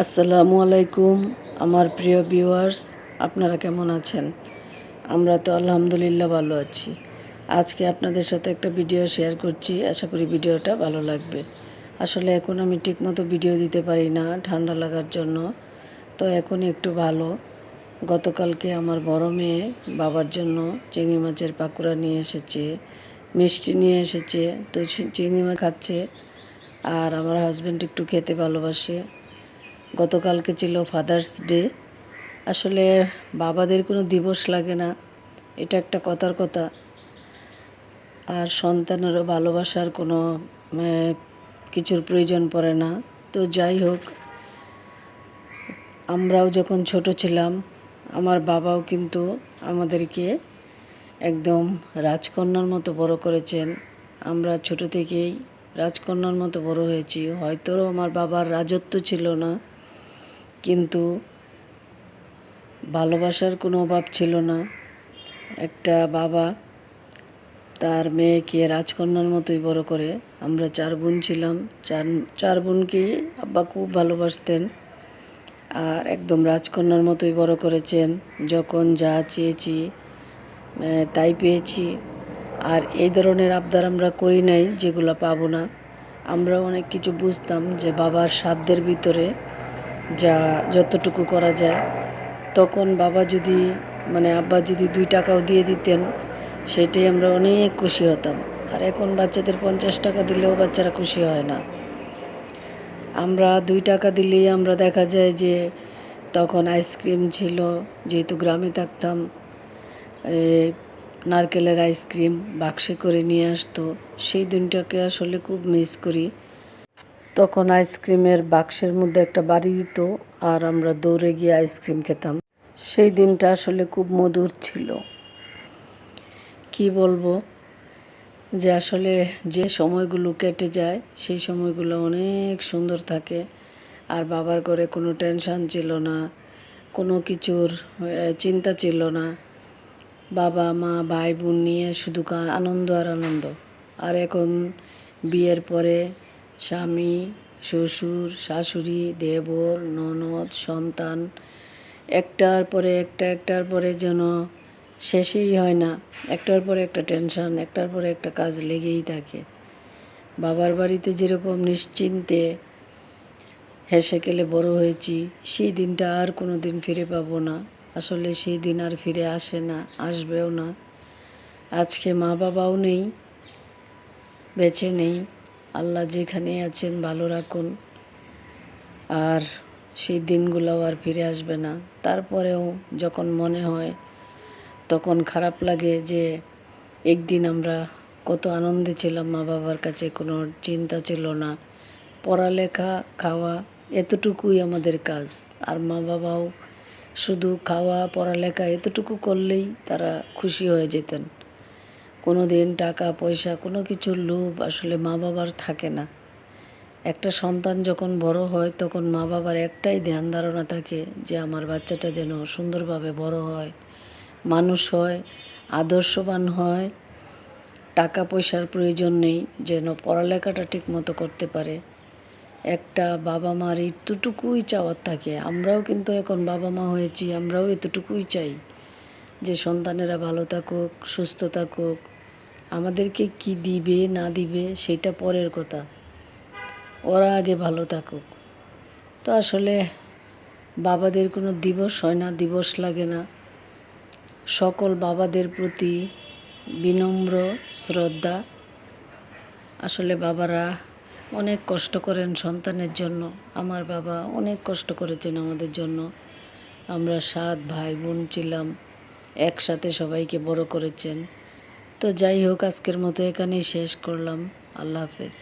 আসসালামু আলাইকুম, আমার প্রিয় ভিউয়ার্স, আপনারা কেমন আছেন? আমরা তো আলহামদুলিল্লাহ ভালো আছি। আজকে আপনাদের সাথে একটা ভিডিও শেয়ার করছি, আশা করি ভিডিওটা ভালো লাগবে। আসলে এখন আমি ঠিকমতো ভিডিও দিতে পারি না ঠান্ডা লাগার জন্য, তো এখন একটু ভালো। গতকালকে আমার বড় মেয়ে বাবার জন্য চিংড়ি মাছের পাকুড়া নিয়ে এসেছে, মিষ্টি নিয়ে এসেছে, তো চিংড়ি মাছ খাচ্ছে আর আমার হাজব্যান্ড একটু খেতে ভালোবাসে। গতকালকে ছিল ফাদার্স ডে আসলে বাবাদের কোনো দিবস লাগে না, এটা একটা কথার কথা। আর সন্তানেরও ভালোবাসার কোনো কিছুর প্রয়োজন পড়ে না। তো যাই হোক, আমরাও যখন ছোট ছিলাম, আমার বাবাও কিন্তু আমাদেরকে একদম রাজকন্যার মতো বড় করেছেন। আমরা ছোট থেকেই রাজকন্যার মতো বড় হয়েছি। হয়তো আমার বাবার রাজত্ব ছিল না। কিন্তু ভালোবাসার কোনো অভাব ছিল না। একটা বাবা তার মেয়েকে রাজকন্যার মতোই বড় করে। আমরা চার বোন ছিলাম। চার চার বোনকেই আব্বা খুব ভালোবাসতেন আর একদম রাজকন্যার মতোই বড় করেছেন। যখন যা চেয়েছি তাই পেয়েছি। আর এই ধরনের আবদার আমরা করি নাই যেগুলো পাবো না। আমরা অনেক কিছু বুঝতাম যে বাবার সাধ্যের ভিতরে যা যতটুকু করা যায়। তখন বাবা যদি মানে আব্বা যদি দুই টাকাও দিয়ে দিতেন, সেটাই আমরা অনেক খুশি হতাম। আর এখন বাচ্চাদের পঞ্চাশ টাকা দিলেও বাচ্চারা খুশি হয় না। আমরা দুই টাকা দিলেই আমরা দেখা যায় যে, তখন আইসক্রিম ছিল, যেহেতু গ্রামে থাকতাম নারকেলের আইসক্রিম বাক্সে করে নিয়ে আসতো। সেই দিনটাকে আসলে খুব মিস করি। তখন আইসক্রিমের বাক্সের মধ্যে একটা বাড়ি দিত আর আমরা দৌড়ে গিয়ে আইসক্রিম খেতাম। সেই দিনটা আসলে খুব মধুর ছিল। কি বলব? যে আসলে যে সময়গুলো কেটে যায়, সেই সময়গুলো অনেক সুন্দর থাকে। আর বাবার ঘরে কোনো টেনশান ছিল না, কোনো কিছুর চিন্তা ছিল না। বাবা, মা, ভাই, বোন নিয়ে শুধু আনন্দ আর আনন্দ। আর এখন বিয়ের পরে স্বামী, শ্বশুর, শাশুড়ি, দেবর, ননদ, সন্তান, একটার পরে একটা, একটার পরে যেন শেষেই হয় না। একটার পরে একটা টেনশন, একটার পরে একটা কাজ লেগেই থাকে। বাবার বাড়িতে যেরকম নিশ্চিন্তে হেসে গেলে বড় হয়েছি, সেই দিনটা আর কোনো দিন ফিরে পাবো না। আসলে সেই দিন আর ফিরে আসে না, আসবেও না। আজকে মা বাবাও নেই বেছে নেই। আল্লাহ যেখানে আছেন ভালো রাখুন। আর সেই দিনগুলো আর ফিরে আসবে না। তারপরেও যখন মনে হয়, তখন খারাপ লাগে যে একদিন আমরা কত আনন্দে ছিলাম মা বাবার কাছে, কোনো চিন্তা ছিল না। পড়ালেখা, খাওয়া, এতটুকুই আমাদের কাজ। আর মা বাবাও শুধু খাওয়া, পড়ালেখা এতটুকু করলেই তারা খুশি হয়ে যেতেন। কোনো দিন টাকা, পয়সা, কোনো কিছুর লোভ আসলে মা বাবার থাকে না। একটা সন্তান যখন বড় হয়, তখন মা বাবার একটাই ধ্যান ধারণা থাকে যে আমার বাচ্চাটা যেন সুন্দরভাবে বড় হয়, মানুষ হয়, আদর্শবান হয়, টাকা পয়সার প্রয়োজন নেই, যেন পড়ালেখাটা ঠিক মতো করতে পারে। একটা বাবা মার এতটুকুই চাওয়ার থাকে, আমরাও কিন্তু এখন বাবা মা হয়েছি, আমরাও এতটুকুই চাই যে সন্তানেরা ভালো থাকুক, সুস্থ থাকুক আমাদেরকে কি দিবে, না দিবে, সেটা পরের কথা। ওরা আগে ভালো থাকুক। তো আসলে বাবাদের কোনো দিবস হয় না, দিবস লাগে না। সকল বাবাদের প্রতি বিনম্র শ্রদ্ধা। আসলে বাবারা অনেক কষ্ট করেন সন্তানের জন্য। আমার বাবা অনেক কষ্ট করেছেন আমাদের জন্য। আমরা সাত ভাই বোন ছিলাম, একসাথে সবাইকে বড় করেছেন। তো যাই হোক আজকের মতো এখানেই শেষ করলাম। আল্লাহ হাফেজ।